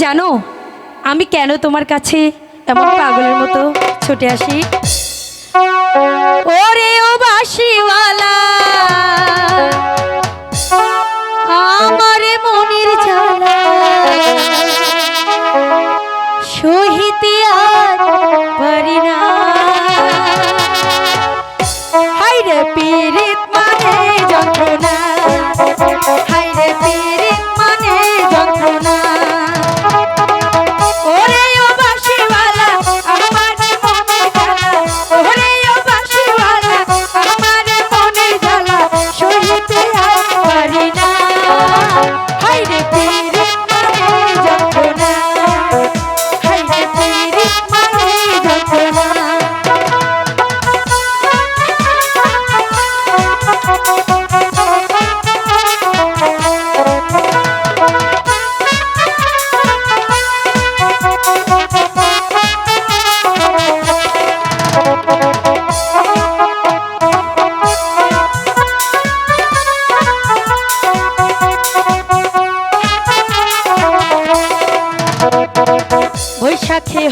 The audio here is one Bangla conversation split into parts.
জানো, আমি কেন তোমার কাছে এমন পাগলের মতো ছুটে আসি? ওরে ও বাসিওয়ালা আমার মনের জ্বালা সহিতিয়া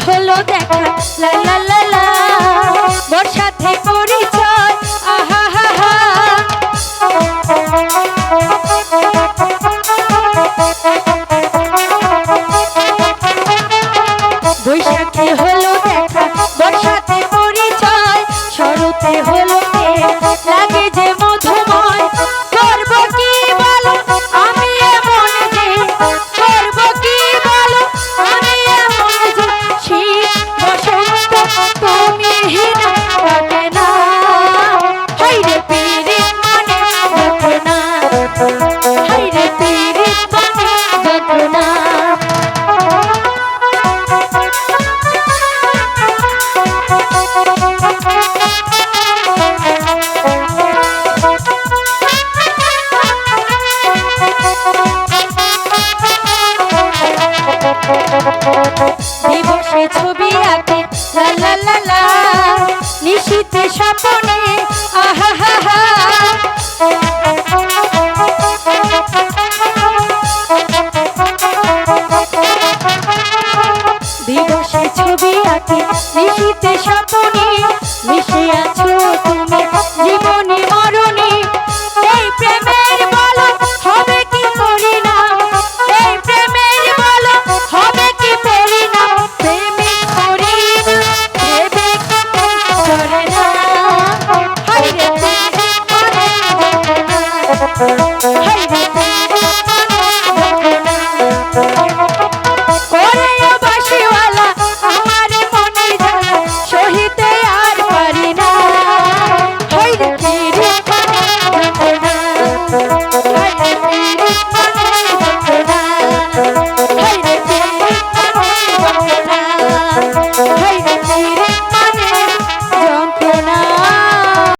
হলো দেখা লা স্বপনে আহা হা হা দিবসে ছবি আঁকি নিশিতে স্বপনে মিশে তুমি জীবন।